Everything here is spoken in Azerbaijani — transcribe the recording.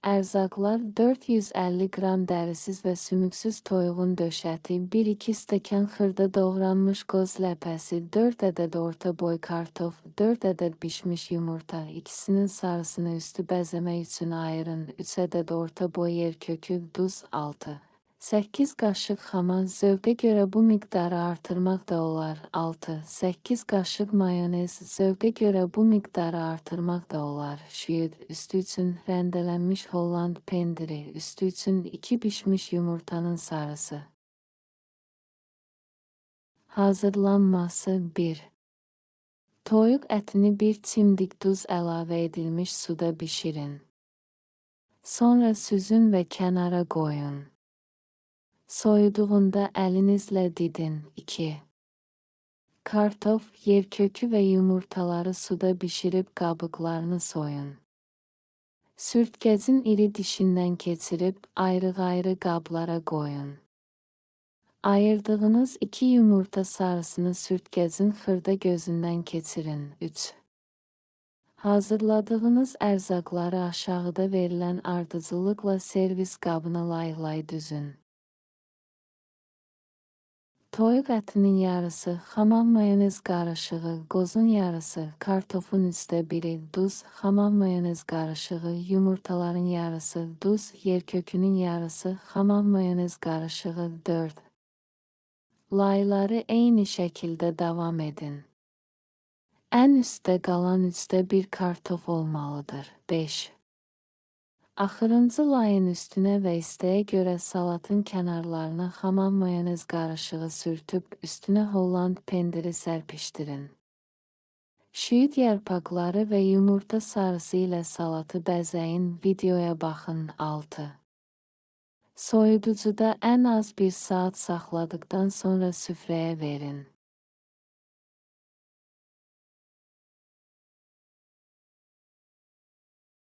Ərzaqlar 450 qram dərisiz və sümüksüz toyuğun döşəti, 1-2 stəkan xırda doğranmış qoz ləpəsi, 4 ədəd orta boy kartof, 4 ədəd bişmiş yumurta, ikisinin sarısını üstü bəzəmək üçün ayırın, 3 ədəd orta boy yer kökü, duz 6. 8 qaşıq xama zövqə görə bu miqdarı artırmaq da olar. 6-8 qaşıq mayonez zövqə görə bu miqdarı artırmaq da olar. Şüyüd üstü üçün rəndələnmiş Holland pendiri, üstü üçün 2 bişmiş yumurtanın sarısı. Hazırlanması 1. Toyuq ətini bir çimdik duz əlavə edilmiş suda bişirin. Sonra süzün və kənara qoyun. Soyuduğunda əlinizlə didin. 2. Kartof, yer kökü və yumurtaları suda bişirib qabıqlarını soyun. Sürtkəcin iri dişindən keçirib ayrı-ayrı qablara qoyun. Ayırdığınız 2 yumurta sarısını sürtkəcin xırda gözündən keçirin. 3. Hazırladığınız ərzaqları aşağıda verilən ardıcıllıqla servis qabına laylay düzün. Toyuq ətinin yarısı, xamam mayonez qarışığı, qozun yarısı, kartofun üstə biri, duz, xamam mayonez qarışığı, yumurtaların yarısı, duz, yer kökünün yarısı, xamam mayonez qarışığı 4. Layları eyni şəkildə davam edin. Ən üstdə qalan üstə bir kartof olmalıdır. 5. Axırıncı layın üstünə və istəyə görə salatın kənarlarına xamam mayonez qarışığı sürtüb üstünə Holland pendiri sərpişdirin. Şüyüd yarpaqları və yumurta sarısı ilə salatı bəzəyin, videoya baxın 6. Soyuducuda ən az bir saat saxladıqdan sonra süfrəyə verin.